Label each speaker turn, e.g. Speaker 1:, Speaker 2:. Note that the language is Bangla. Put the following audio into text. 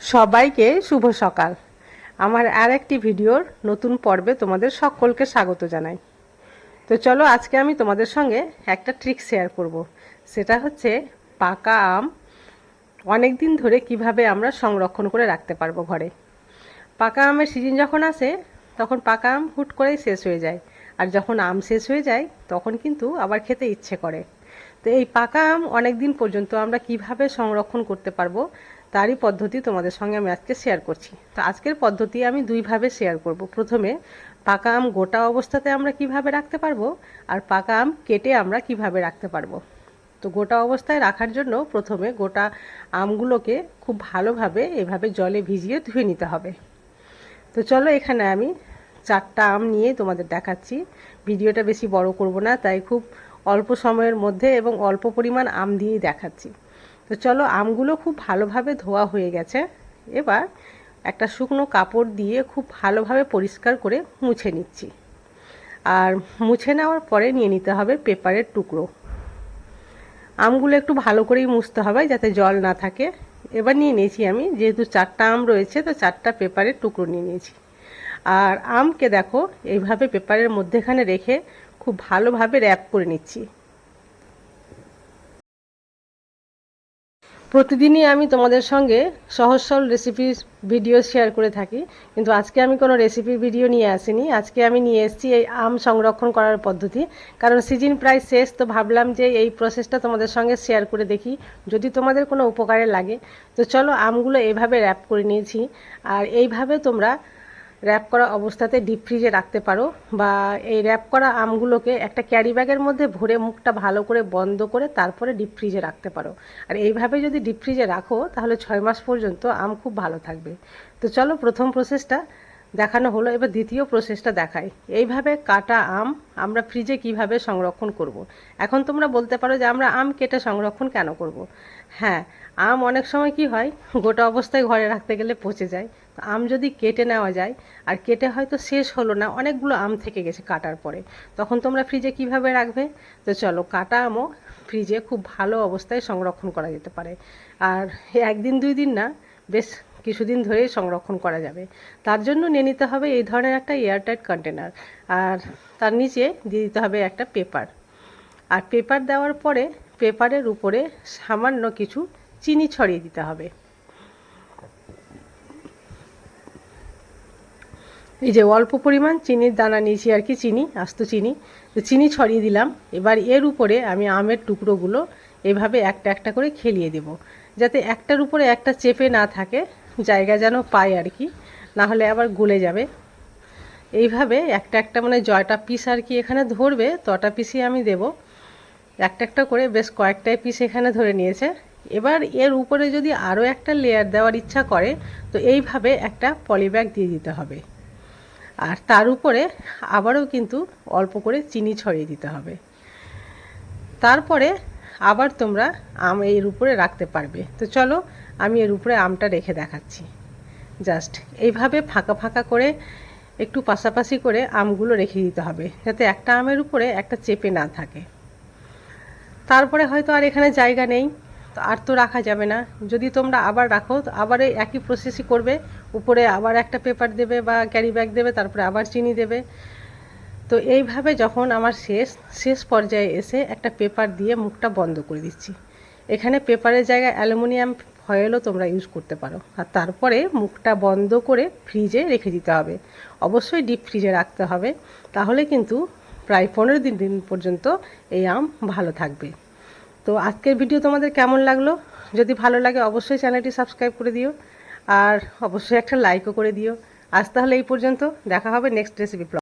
Speaker 1: সবাইকে শুভ সকাল। আমার আর একটি ভিডিওর নতুন পর্বে তোমাদের সকলকে স্বাগত জানাই। তো চলো আজকে আমি তোমাদের সঙ্গে একটা ট্রিক শেয়ার করব। সেটা হচ্ছে পাকা আম অনেক দিন ধরে কীভাবে আমরা সংরক্ষণ করে রাখতে পারব ঘরে। পাকা আমের সিজন যখন আসে, তখন পাকা আম হুট করেই শেষ হয়ে যায়। আর যখন আম শেষ হয়ে যায়, তখন কিন্তু আবার খেতে ইচ্ছে করে। তো এই পাকা আম অনেক দিন পর্যন্ত আমরা কীভাবে সংরক্ষণ করতে পারব তারই পদ্ধতি তোমাদের সঙ্গে আমি আজকে শেয়ার করছি। তো আজকের পদ্ধতি আমি দুইভাবে শেয়ার করব। প্রথমে, পাকা আম গোটা অবস্থাতে আমরা কীভাবে রাখতে পারব? আর পাকা আম কেটে আমরা কীভাবে রাখতে পারব? তো গোটা অবস্থায় রাখার জন্য প্রথমে গোটা আমগুলোকে খুব ভালোভাবে এভাবে জলে ভিজিয়ে ধুয়ে নিতে হবে। তো চলো এখানে আমি চারটা আম নিয়ে তোমাদের দেখাচ্ছি। ভিডিওটা বেশি বড় করব না, তাই খুব অল্প সময়ের মধ্যে এবং অল্প পরিমাণ আম দিয়েই দেখাচ্ছি। তো চলো আমগুলো খুব ভালোভাবে ধোয়া হয়ে গেছে। এবার একটা শুকনো কাপড় দিয়ে খুব ভালোভাবে পরিষ্কার করে মুছে নিচ্ছি। আর মুছে নেওয়ার পরে নিয়ে নিতে হবে পেপারের টুকরো। আমগুলো একটু ভালো করেই মুছতে হবে যাতে জল না থাকে। এবার নিয়ে নিয়েছি আমি, যেহেতু চারটা আম রয়েছে, তো চারটা পেপারের টুকরো নিয়ে নিয়েছি। আর আমকে দেখো, এইভাবে পেপারের মধ্যেখানে রেখে খুব ভালোভাবে র্যাপ করে নিচ্ছি। প্রতিদিনই আমি তোমাদের সঙ্গে সহজ সরল রেসিপির ভিডিও শেয়ার করে থাকি। কিন্তু আজকে আমি কোনো রেসিপির ভিডিও নিয়ে আসিনি। আজকে আমি নিয়ে এসেছি এই আম সংরক্ষণ করার পদ্ধতি। কারণ সিজন প্রায় শেষ, তো ভাবলাম যে এই প্রসেসটা তোমাদের সঙ্গে শেয়ার করে দেখি। যদি তোমাদের কোনো উপকারে লাগে, তো চলো আমগুলো এইভাবে র্যাপ করে নিয়েছি। আর এইভাবে তোমরা র্যাপ করা অবস্থাতে ডিপ ফ্রিজে রাখতে পারো বা এই র্যাপ করা আমগুলোকে একটা ক্যারি ব্যাগের মধ্যে ভরে মুখটা ভালো করে বন্ধ করে তারপরে ডিপ ফ্রিজে রাখতে পারো আর এইভাবে যদি ডিপ ফ্রিজে রাখো, তাহলে ছয় মাস পর্যন্ত আম খুব ভালো থাকবে তো চলো প্রথম প্রসেসটা দেখানো হলো, এবার দ্বিতীয় প্রসেসটা দেখাই এইভাবে কাটা আম আমরা ফ্রিজে কীভাবে সংরক্ষণ করব। এখন তোমরা বলতে পারো যে আমরা আম কেটে সংরক্ষণ কেন করব। হ্যাঁ আম অনেক সময় কি হয়, গোটা অবস্থায় ঘরে রাখতে গেলে পচে যায় আম যদি কেটে নেওয়া যায়, আর কেটে হয়তো শেষ হলো না, অনেকগুলো আম থেকে গেছে কাটার পরে। তখন তোমরা ফ্রিজে কীভাবে রাখবে? তো চলো, কাটা আমও ফ্রিজে খুব ভালো অবস্থায় সংরক্ষণ করা যেতে পারে। আর একদিন, দুই দিন না, বেশ কিছুদিন ধরেই সংরক্ষণ করা যাবে। তার জন্য নিয়ে নিতে হবে এই ধরনের একটা এয়ারটাইট কন্টেনার। আর তার নিচে দিয়ে দিতে হবে একটা পেপার। আর পেপার দেওয়ার পরে, পেপারের উপরে সামান্য কিছু চিনি ছড়িয়ে দিতে হবে। এই যে অল্প পরিমাণ চিনির দানা নিয়েছি আর কি, চিনি, আস্ত চিনি। তো চিনি ছড়িয়ে দিলাম। এবার এর উপরে আমি আমের টুকরোগুলো এভাবে একটা একটা করে খেলিয়ে দেব। যাতে একটার উপরে একটা চেপে না থাকে, জায়গা যেন পায় আর কি, না হলে আবার গলে যাবে। এইভাবে একটা একটা মানে জয়টা পিস আর কি এখানে ধরবে, তটা পিসই আমি দেব। একটা একটা করে বেশ কয়েকটাই পিস এখানে ধরে নিয়েছে। এবার এর উপরে যদি আরও একটা লেয়ার দেওয়ার ইচ্ছা করে, তো এইভাবে একটা পলিব্যাগ দিয়ে দিতে হবে। আর তার উপরে আবারও কিন্তু অল্প করে চিনি ছড়িয়ে দিতে হবে। তারপরে আবার তোমরা আম এর উপরে রাখতে পারবে। তো চলো, আমি এর উপরে আমটা রেখে দেখাচ্ছি। জাস্ট এইভাবে ফাঁকা ফাঁকা করে একটু পাশাপাশি করে আমগুলো রেখে দিতে হবে, যাতে একটা আমের উপরে একটা চেপে না থাকে। তারপরে হয়তো আর এখানে জায়গা নেই। আর তো রাখা যাবে না। যদি তোমরা আবার রাখো আবার এই একই প্রসেসই করবে। উপরে আবার একটা পেপার দেবে বা ক্যারি ব্যাগ দেবে, তারপরে আবার চিনি দেবে। তো এইভাবে যখন আমার শেষ শেষ পর্যায়ে এসে একটা পেপার দিয়ে মুখটা বন্ধ করে দিচ্ছি। এখানে পেপারের জায়গায় অ্যালুমিনিয়াম ফয়েলও তোমরা ইউজ করতে পারো। আর তারপরে মুখটা বন্ধ করে ফ্রিজে রেখে দিতে হবে। অবশ্যই ডিপ ফ্রিজে রাখতে হবে। তাহলে কিন্তু প্রায় পনেরো দিন দিন পর্যন্ত এই আম ভালো থাকবে। তো আজকের ভিডিও তোমাদের কেমন লাগল? যদি ভালো লাগে অবশ্যই চ্যানেলটি সাবস্ক্রাইব করে দিও, আর অবশ্যই একটা লাইকও করে দিও। আজ তাহলে এই পর্যন্ত, দেখা হবে নেক্সট রেসিপি